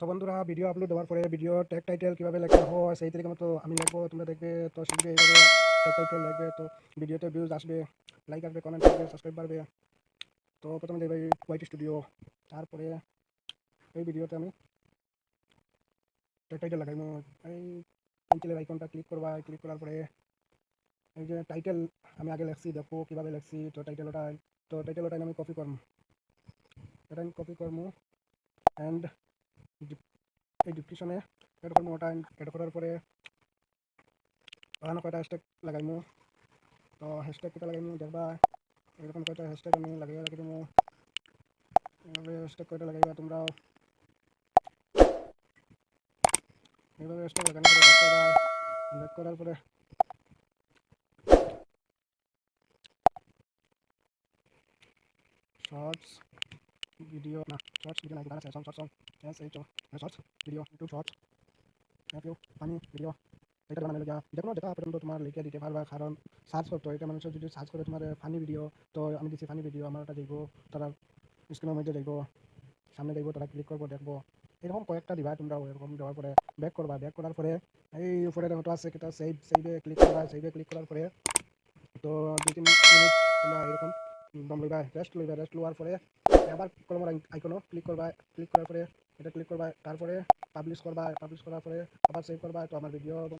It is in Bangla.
তো বন্ধুরা ভিডিও আপলোড দেওয়ার পরে ভিডিও ট্যাগ টাইটেল কীভাবে লেখা হয়, সেই তরিকা মতো আমি লিখব, তোমরা দেখবে, তো শিখবে এইভাবে ট্যাগ টাইটেল লিখবে, তো ভিডিওতে ভিউজ আসবে লাইক আসবে কমেন্ট আসবে সাবস্ক্রাইব বাড়বে। তো প্রথমে দেবে হোয়াইট স্টুডিও তারপরে এই ভিডিওতে আমি ট্যাগ টাইটেল লাগাইব এই পেন্সিলের আইকনটা ক্লিক করবা ক্লিক করার পরে এই যে টাইটেল আমি আগে লেখছি, দেখো কীভাবে লেখছি, তো টাইটেল ওটা, তো টাইটেল ওটা আমি কপি করব এটা আমি কপি করব অ্যান্ড এই ডিসক্রিপশনে এড করবো ওটা এড করার পরে ওখানে কয়টা হ্যাশট্যাগ লাগাইমু তো হ্যাশট্যাগ কোটা লাগাইমু দেখবা এরকম কয়টা হ্যাশট্যাগ আমি লাগাই রাখি দেবো এইভাবে হ্যাশট্যাগ কয়টা লাগাইবা তোমরাও এইভাবে করবা ব্যাক করার পরে শর্টস ভিডিও না শর্টস ভিডিও গান আছে shorts shorts S H shorts video YouTube shorts U funny video এটা বানালে যা যে কোনো ডেটা পর্যন্ত তোমার লিখে দিতে পারবা, কারণ সার্চ করতে এটা মানুষ যদি সার্চ করে তোমার ফানি ভিডিও তো আমি দিচ্ছি ফানি ভিডিও আমার ওটা দেখব, তারা স্ক্রিনের মধ্যে দেখব, সামনে দেখব, তারা ক্লিক করব, দেখব। এরকম কয়েকটা দিবা তোমরা এরকম দেওয়ার পরে ব্যাক করবা। ব্যাক করার পরে, এই উপরে মতো আছে সেভ সেভে ক্লিক করবা সেভে ক্লিক করার পরে তো দুই তিন মিনিট তোমরা এরকম দম লইবা রেস্ট লইবা রেস্ট লওয়ার পরে আবার কলমের আইকনও ক্লিক করবা ক্লিক করার পরে, এটা ক্লিক করবা, তারপরে পাবলিশ করবা পাবলিশ করার পরে আবার সেভ করবা, তো আমার ভিডিও